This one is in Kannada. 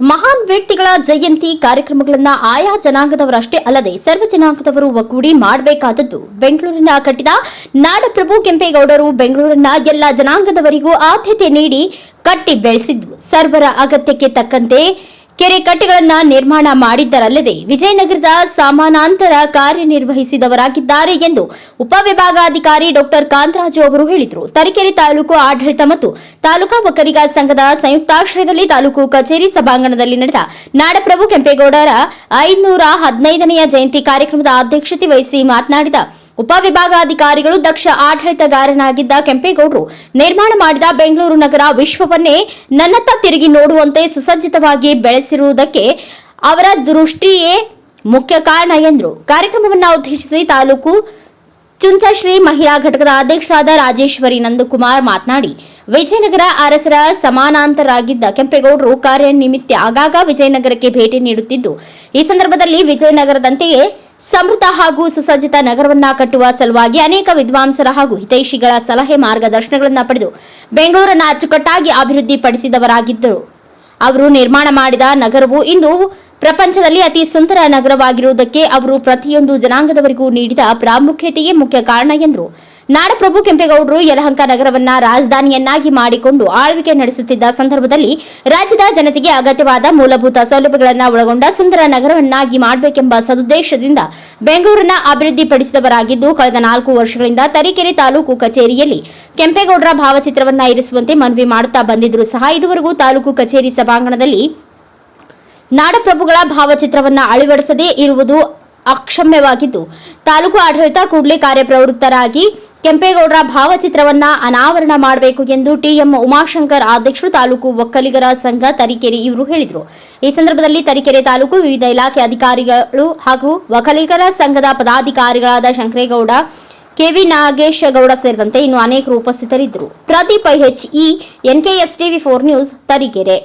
ಮಹಾನ್ ವ್ಯಕ್ತಿಗಳ ಜಯಂತಿ ಕಾರ್ಯಕ್ರಮಗಳನ್ನ ಆಯಾ ಜನಾಂಗದವರಷ್ಟೇ ಅಲ್ಲದೆ ಸರ್ವ ಜನಾಂಗದವರು ಒಗ್ಗೂಡಿ ಮಾಡಬೇಕಾದದ್ದು ಬೆಂಗಳೂರಿನ ಕಟ್ಟಿದ ನಾಡಪ್ರಭು ಕೆಂಪೇಗೌಡರು ಬೆಂಗಳೂರಿನ ಎಲ್ಲ ಜನಾಂಗದವರಿಗೂ ಆದ್ಯತೆ ನೀಡಿ ಕಟ್ಟಿ ಬೆಳೆಸಿದ್ದು. ಸರ್ವರ ಅಗತ್ಯಕ್ಕೆ ತಕ್ಕಂತೆ ಕೆರೆ ಕಟ್ಟೆಗಳನ್ನ ನಿರ್ಮಾಣ ಮಾಡಿದ್ದರಲ್ಲದೆ ವಿಜಯನಗರದ ಸಮಾನಾಂತರ ಕಾರ್ಯನಿರ್ವಹಿಸಿದವರಾಗಿದ್ದಾರೆ ಎಂದು ಉಪವಿಭಾಗಾಧಿಕಾರಿ ಡಾಕ್ಟರ್ ಕಾಂತರಾಜು ಅವರು ಹೇಳಿದರು. ತರೀಕೆರೆ ತಾಲೂಕು ಆಡಳಿತ ಮತ್ತು ತಾಲೂಕಾ ಒಕ್ಕಲಿಗ ಸಂಘದ ಸಂಯುಕ್ತಾಶ್ರಯದಲ್ಲಿ ತಾಲೂಕು ಕಚೇರಿ ಸಭಾಂಗಣದಲ್ಲಿ ನಡೆದ ನಾಡಪ್ರಭು ಕೆಂಪೇಗೌಡರ ಐನೂರ ಹದಿನೈದನೆಯ ಜಯಂತಿ ಕಾರ್ಯಕ್ರಮದ ಅಧ್ಯಕ್ಷತೆ ವಹಿಸಿ ಮಾತನಾಡಿದ ಉಪವಿಭಾಗಾಧಿಕಾರಿಗಳು ದಕ್ಷ ಆಡಳಿತಗಾರನಾಗಿದ್ದ ಕೆಂಪೇಗೌಡರು ನಿರ್ಮಾಣ ಮಾಡಿದ ಬೆಂಗಳೂರು ನಗರ ವಿಶ್ವವನ್ನೇ ನನ್ನತ್ತ ತಿರುಗಿ ನೋಡುವಂತೆ ಸುಸಜ್ಜಿತವಾಗಿ ಬೆಳೆಸಿರುವುದಕ್ಕೆ ಅವರ ದೃಷ್ಟಿಯೇ ಮುಖ್ಯ ಕಾರಣ ಎಂದರು. ಕಾರ್ಯಕ್ರಮವನ್ನು ಉದ್ದೇಶಿಸಿ ತಾಲೂಕು ಚುಂಚಶ್ರೀ ಮಹಿಳಾ ಘಟಕದ ಅಧ್ಯಕ್ಷರಾದ ರಾಜೇಶ್ವರಿ ನಂದಕುಮಾರ್ ಮಾತನಾಡಿ, ವಿಜಯನಗರ ಅರಸರ ಸಮಾನಾಂತರಾಗಿದ್ದ ಕೆಂಪೇಗೌಡರು ಕಾರ್ಯನಿಮಿತ್ತ ಆಗಾಗ ವಿಜಯನಗರಕ್ಕೆ ಭೇಟಿ ನೀಡುತ್ತಿದ್ದು, ಈ ಸಂದರ್ಭದಲ್ಲಿ ವಿಜಯನಗರದಂತೆಯೇ ಸಮೃದ್ಧ ಹಾಗೂ ಸುಸಜ್ಜಿತ ನಗರವನ್ನ ಕಟ್ಟುವ ಸಲುವಾಗಿ ಅನೇಕ ವಿದ್ವಾಂಸರ ಹಾಗೂ ಹಿತೈಷಿಗಳ ಸಲಹೆ ಮಾರ್ಗದರ್ಶನಗಳನ್ನು ಪಡೆದು ಬೆಂಗಳೂರನ್ನು ಅಚ್ಚುಕಟ್ಟಾಗಿ ಅಭಿವೃದ್ಧಿಪಡಿಸಿದವರಾಗಿದ್ದರು. ಅವರು ನಿರ್ಮಾಣ ಮಾಡಿದ ನಗರವು ಇಂದು ಪ್ರಪಂಚದಲ್ಲಿ ಅತಿ ಸುಂದರ ನಗರವಾಗಿರುವುದಕ್ಕೆ ಅವರು ಪ್ರತಿಯೊಂದು ಜನಾಂಗದವರಿಗೂ ನೀಡಿದ ಪ್ರಾಮುಖ್ಯತೆಯೇ ಮುಖ್ಯ ಕಾರಣ ಎಂದರು. ನಾಡಪ್ರಭು ಕೆಂಪೇಗೌಡರು ಯಲಹಂಕ ನಗರವನ್ನ ರಾಜಧಾನಿಯನ್ನಾಗಿ ಮಾಡಿಕೊಂಡು ಆಳ್ವಿಕೆ ನಡೆಸುತ್ತಿದ್ದ ಸಂದರ್ಭದಲ್ಲಿ ರಾಜ್ಯದ ಜನತೆಗೆ ಅಗತ್ಯವಾದ ಮೂಲಭೂತ ಸೌಲಭ್ಯಗಳನ್ನು ಒಳಗೊಂಡ ಸುಂದರ ನಗರವನ್ನಾಗಿ ಮಾಡಬೇಕೆಂಬ ಸದುದ್ದೇಶದಿಂದ ಬೆಂಗಳೂರಿನ ಅಭಿವೃದ್ಧಿಪಡಿಸಿದವರಾಗಿದ್ದು, ಕಳೆದ ನಾಲ್ಕು ವರ್ಷಗಳಿಂದ ತರೀಕೆರೆ ತಾಲೂಕು ಕಚೇರಿಯಲ್ಲಿ ಕೆಂಪೇಗೌಡರ ಭಾವಚಿತ್ರವನ್ನ ಇರಿಸುವಂತೆ ಮನವಿ ಮಾಡುತ್ತಾ ಬಂದಿದ್ದರೂ ಸಹ ಇದುವರೆಗೂ ತಾಲೂಕು ಕಚೇರಿ ಸಭಾಂಗಣದಲ್ಲಿ ನಾಡಪ್ರಭುಗಳ ಭಾವಚಿತ್ರವನ್ನ ಅಳವಡಿಸದೇ ಇರುವುದು ಅಕ್ಷಮ್ಯವಾಗಿದ್ದು, ತಾಲೂಕು ಆಡಳಿತ ಕೂಡಲೇ ಕಾರ್ಯಪ್ರವೃತ್ತರಾಗಿ ಕೆಂಪೇಗೌಡರ ಭಾವಚಿತ್ರವನ್ನ ಅನಾವರಣ ಮಾಡಬೇಕು ಎಂದು ಟಿಎಂ ಉಮಾಶಂಕರ್ ಅಧ್ಯಕ್ಷರು ತಾಲೂಕು ಒಕ್ಕಲಿಗರ ಸಂಘ ತರೀಕೆರೆ ಇವರು ಹೇಳಿದರು. ಈ ಸಂದರ್ಭದಲ್ಲಿ ತರೀಕೆರೆ ತಾಲೂಕು ವಿವಿಧ ಇಲಾಖೆ ಅಧಿಕಾರಿಗಳು ಹಾಗೂ ಒಕ್ಕಲಿಗರ ಸಂಘದ ಪದಾಧಿಕಾರಿಗಳಾದ ಶಂಕರೇಗೌಡ, ಕೆವಿ ನಾಗೇಶಗೌಡ ಸೇರಿದಂತೆ ಇನ್ನು ಅನೇಕರು ಉಪಸ್ಥಿತರಿದ್ದರು. Pradeep HE NKS TV four news, Tarikere.